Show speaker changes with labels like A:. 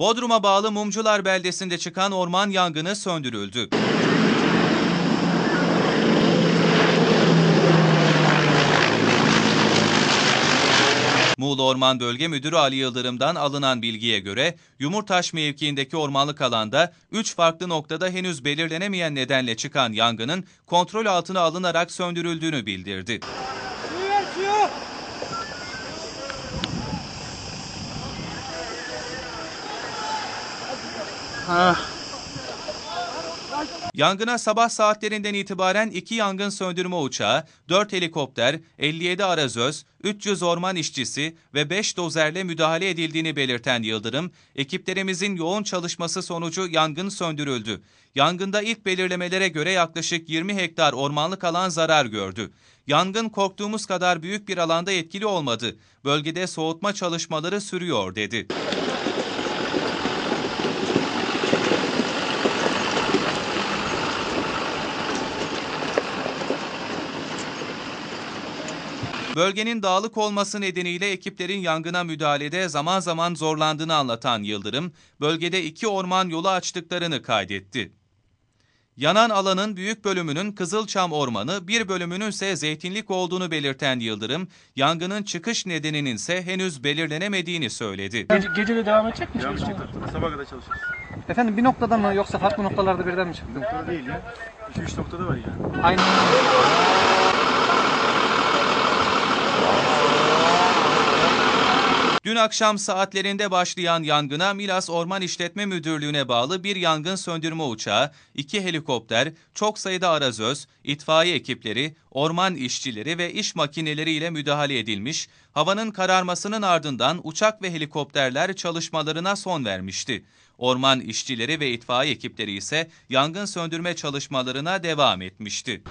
A: Bodrum'a bağlı Mumcular beldesinde çıkan orman yangını söndürüldü. Muğla Orman Bölge Müdürü Ali Yıldırım'dan alınan bilgiye göre Yumurtaş mevkiindeki ormanlık alanda 3 farklı noktada henüz belirlenemeyen nedenle çıkan yangının kontrol altına alınarak söndürüldüğünü bildirdi. Yangına sabah saatlerinden itibaren 2 yangın söndürme uçağı, 4 helikopter, 57 arazöz, 300 orman işçisi ve 5 dozerle müdahale edildiğini belirten Yıldırım, ekiplerimizin yoğun çalışması sonucu yangın söndürüldü. Yangında ilk belirlemelere göre yaklaşık 20 hektar ormanlık alan zarar gördü. Yangın korktuğumuz kadar büyük bir alanda etkili olmadı. Bölgede soğutma çalışmaları sürüyor dedi. Bölgenin dağlık olması nedeniyle ekiplerin yangına müdahalede zaman zaman zorlandığını anlatan Yıldırım, bölgede iki orman yolu açtıklarını kaydetti. Yanan alanın büyük bölümünün Kızılçam Ormanı, bir bölümünün ise zeytinlik olduğunu belirten Yıldırım, yangının çıkış nedeninin ise henüz belirlenemediğini söyledi.
B: Gece, gece de devam edecek mi
C: Devam edecek. Sabah kadar çalışırız.
B: Efendim bir noktada mı yoksa farklı noktalarda birden mi çıktı?
C: Noktada değil ya. 2-3 noktada var ya.
B: Aynı.
A: Dün akşam saatlerinde başlayan yangına Milas Orman İşletme Müdürlüğü'ne bağlı bir yangın söndürme uçağı, iki helikopter, çok sayıda arazöz, itfaiye ekipleri, orman işçileri ve iş makineleriyle müdahale edilmiş, havanın kararmasının ardından uçak ve helikopterler çalışmalarına son vermişti. Orman işçileri ve itfaiye ekipleri ise yangın söndürme çalışmalarına devam etmişti.